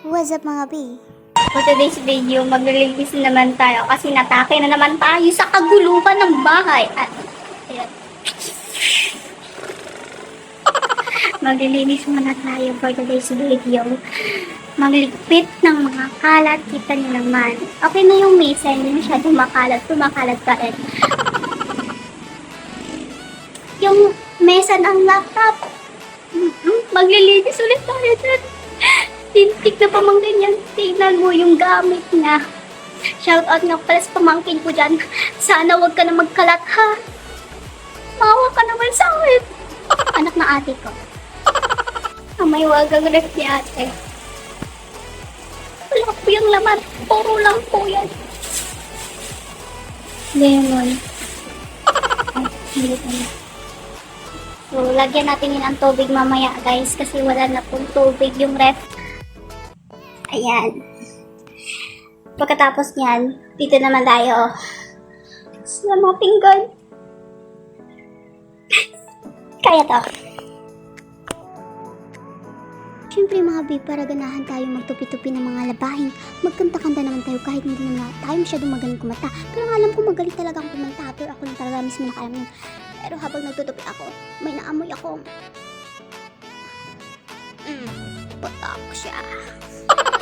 What's up mga B? For today's video, maglilinis na naman tayo kasi natake na naman tayo sa kaguluhan ng bahay. At, ayan. Maglilinis muna tayo for today's video. Magligpit ng mga kalat. Kita niyo naman. Okay na yung mesa, hindi masyadong makalat. Kumakalat pa rin. Yung mesa ng laptop. Maglilinis ulit tayo dyan. Tintik na pamangkin yan. Tingnan mo yung gamit niya. Shout out nga pala sa pamangkin ko dyan. Sana wag ka na magkalat ha. Mawa ka naman sa akin. Anak na ate ko. May wagang ref ni ate. Wala po yung laman. Puro lang po yan. Lemon. Ay, hindi ko na. So, lagyan natin yun ang tubig mamaya, guys, kasi wala na pong tubig yung ref. Ayan. Pagkatapos niyan, dito naman tayo sa mga pinggan. Kaya to. Siyempre mga B, para ganahan tayo magtupi-tupi ng mga labahin, magkanta-kanta naman tayo kahit hindi naman tayo masyadong magaling kumanta. Pero alam ko magaling talaga ang kumanta, pero ako lang talaga mismo nakaalam yun. Pero habang nagtutupi ako, may naamoy ako. Mm, patak siya.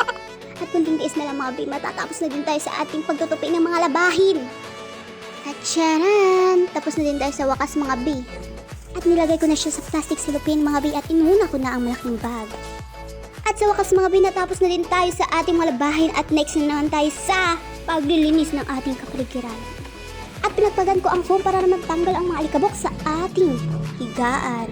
At kung tiis na lang mga B, matatapos na din tayo sa ating pagtutupi ng mga labahin. At charan! Tapos na din tayo sa wakas mga B. At nilagay ko na siya sa plastic cellophane mga B at inuna ko na ang malaking bag. At sa wakas mga B, natapos na din tayo sa ating mga labahin at next na naman tayo sa paglilinis ng ating kapaligiran. At pinagpagan ko ang foam para naman tanggal ang mga alikabok sa ating higaan.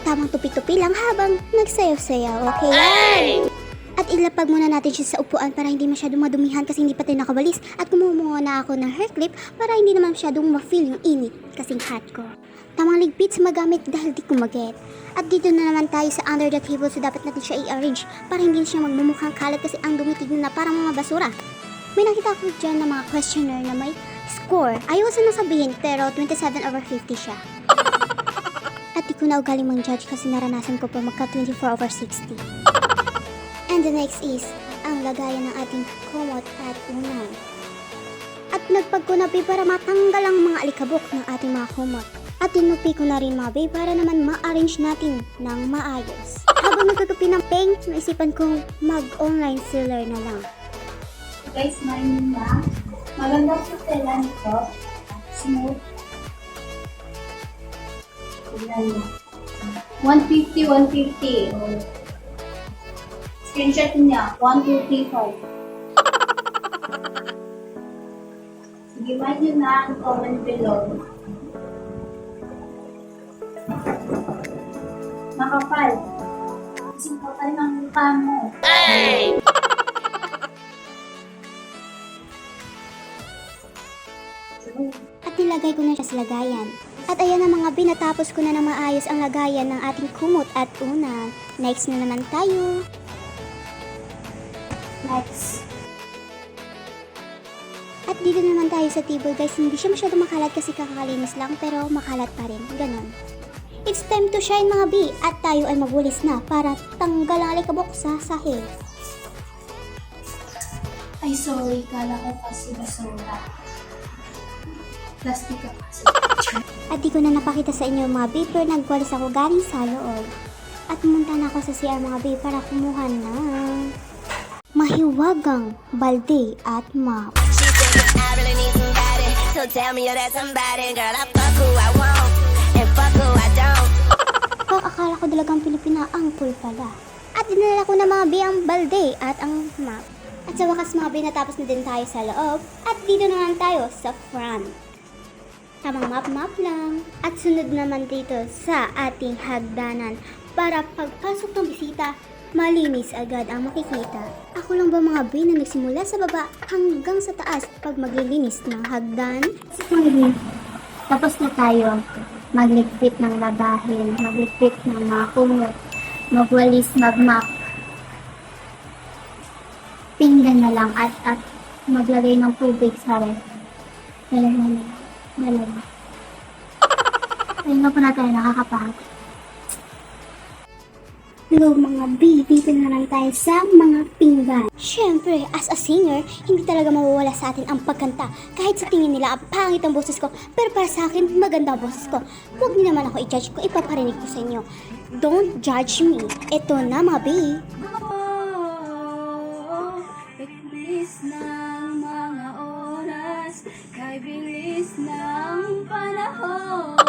Tamang tupi-tupi lang habang nagsayaw-sayaw, okay yan? At ilapag muna natin siya sa upuan para hindi masyadong madumihan kasi hindi pa tayo nakabalis. At kumuha na ako ng hair clip para hindi naman masyadong ma-feel yung init kasing hot ko. Tamang ligpit sa magamit dahil di kumaget. At dito na naman tayo sa under the table so dapat natin siya i-arrange para hindi siya magmumukhang kalat kasi ang dumitignan na parang mga basura. May nakita ko dyan na mga questioner na may score. Ayaw ko sana sabihin pero 27 over 50 siya. At di ko na ugaling mang judge kasi naranasan ko pa magka 24 over 60. And the next is ang lagayan ng ating kumot at unan. At nagpagkunapi para matanggal ang mga alikabok ng ating mga kumot. At tinupi ko na rin mga babe para naman ma-arrange natin ng maayos. Habang nagtutupi ng paint, naisipan kong mag-online seller na lang. Guys, mainin na. Maganda po tela nito. Smooth. Tignan mo. 150, 150. Oh. Screenshot niya. 1235. Sige, mind nyo na ang comment below. Makapal. Kasing kapal ng mukha mo. At nilagay ko na siya sa lagayan. At ayan na mga binatapos ko na ng maayos ang lagayan ng ating kumot at unan. Next na naman tayo. Next. At dito naman tayo sa table guys, hindi siya masyado makalat kasi kakalinis lang pero makalat pa rin, ganon. It's time to shine mga B at tayo ay magwalis na para tanggal ang alikabok sa sahig. Ay, sorry. Kala ko kasi basura. Plastic ka kasi. At di ko na napakita sa inyo mga B pero nagwalis ako galing sa loob. At pumunta na ako sa CR mga B para kumuha ng mahiwagang balde at map. She thinking I really need somebody. So tell me you're that somebody. Girl, I fuck who I want. And fuck who I don't. Pag akala ko dalagang Pilipina ang pool pala. At dinala ko na mga B ang balde at ang map. At sa wakas mga B natapos na din tayo sa loob. At dito naman tayo sa front. Tamang map-map lang. At sunod naman dito sa ating hagdanan para pagpasok ng bisita, malinis agad ang makikita. Ako lang ba mga B na nagsimula sa baba hanggang sa taas pag maglilinis ng hagdan? Sige. Tapos na tayo. Magligpit ng labahin. Magligpit ng mga kumot. Magwalis, magmap. Pinggan na lang at at maglagay ng tubig sa ref. Dalawa na. Dalawa. Ayun na po na tayo nakakapahag. Hello mga B, dito na naman tayo sa mga pinggan. Siyempre, as a singer, hindi talaga mawawala sa atin ang pagkanta. Kahit sa tingin nila, ang pangit ang boses ko, pero para sa akin, maganda ang boses ko. Huwag niyo naman ako i-judge kung ipaparinig ko sa inyo. Don't judge me. Ito na mga B. Bilis ng mga oras Kay bilis ng panahon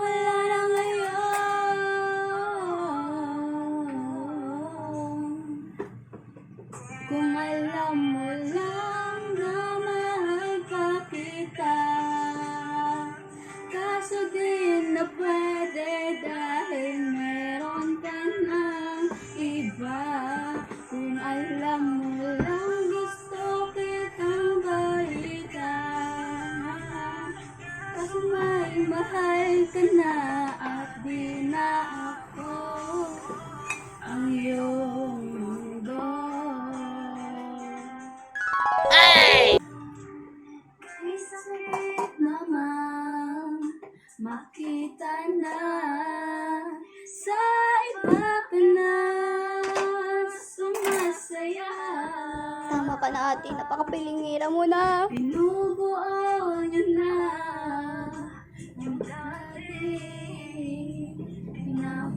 Wala mahal ka na at di na ako ang iyong mundo. Ay, sakit naman makita na sa iba ka na. Sumasaya. Tama ka na ate, napakapilingira mo na. Binubuo niyo na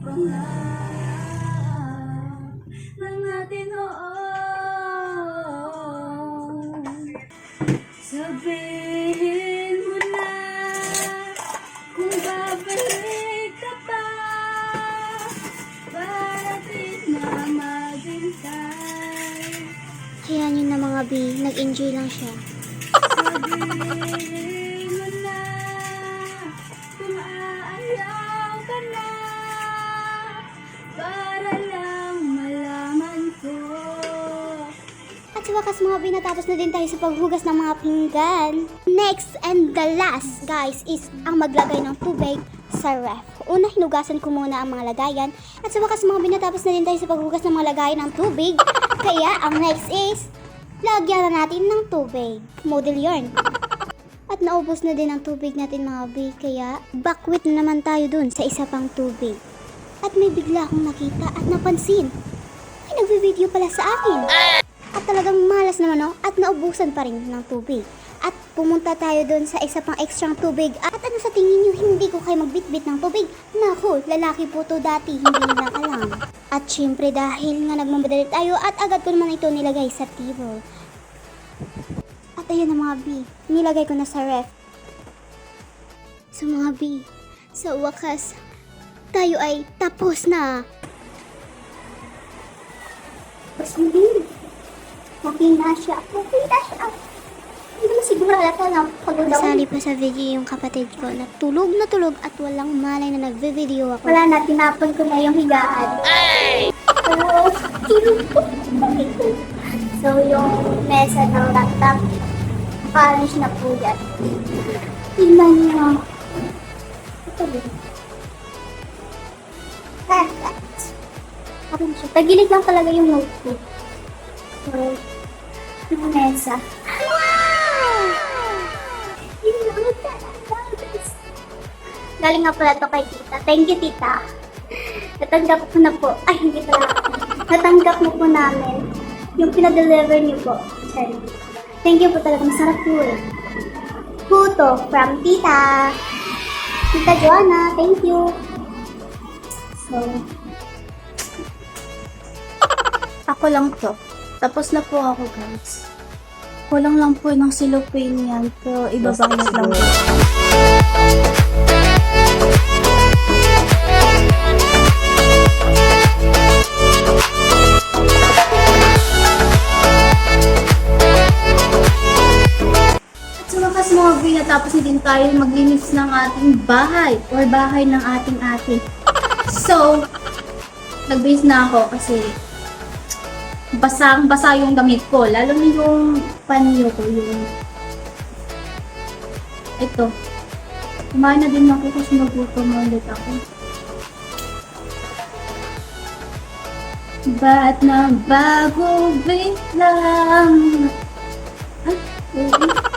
pinapangarap ng ating noon. Sabihin mo na kung babalik ka pa para di na maghintay. Hayaan yun na mga B, nag-enjoy lang siya. Sabihin wakas mga B, natapos na din tayo sa paghugas ng mga pinggan. Next and the last, guys, is ang maglagay ng tubig sa ref. Una, hinugasan ko muna ang mga lagayan. At sa wakas mga B, natapos na din tayo sa paghugas ng mga lagayan ng tubig. Kaya, ang next is, lagyan na natin ng tubig. Model yarn. At naubos na din ang tubig natin mga B, kaya backwit na naman tayo dun sa isa pang tubig. At may bigla akong nakita at napansin. Ay, nagvi-video pala sa akin. At talagang malas naman no? at naubusan pa rin ng tubig. At pumunta tayo doon sa isa pang extra tubig. At ano sa tingin nyo, hindi ko kayo magbitbit ng tubig? Naku, lalaki po to dati, hindi nila alam. At syempre dahil nga nagmamadali tayo at agad ko naman ito nilagay sa table. At ayun na mga B, nilagay ko na sa ref. So mga B, sa wakas, tayo ay tapos na. Hindi. Okay na siya. Okay na siya. Hindi mo siguro halata na pagod ako. Sali pa sa video yung kapatid ko na tulog na tulog at walang malay na nagve-video ako. Wala na, tinapon ko na yung higaan. Pero, tulog ko. So, yung mesa ng laptop, polish na po yan. Tingnan niyo. Ito din. Perfect. Okay na siya. Tagilid lang talaga yung notebook. So, yung mesa. Wow! Galing nga pala to kay tita. Thank you, tita. Natanggap ko na po. Ay, hindi pala. Natanggap na po namin yung pinadeliver niyo po. Sorry. Thank you po talaga. Masarap po eh. Puto from tita. Tita Joanna, thank you. So, Ako lang to. Tapos na po ako guys. Kulang lang po ng silupin yan. Pero ibabayad lang po. Natapos na din tayo maglinis ng ating bahay or bahay ng ating ate. So, nagbase na ako kasi basang basa yung damit ko. Lalo na yung panyo ko, yung ito. Kumain na din ako kasi nagutom ulit ako. Ba't na bago biglang Ay.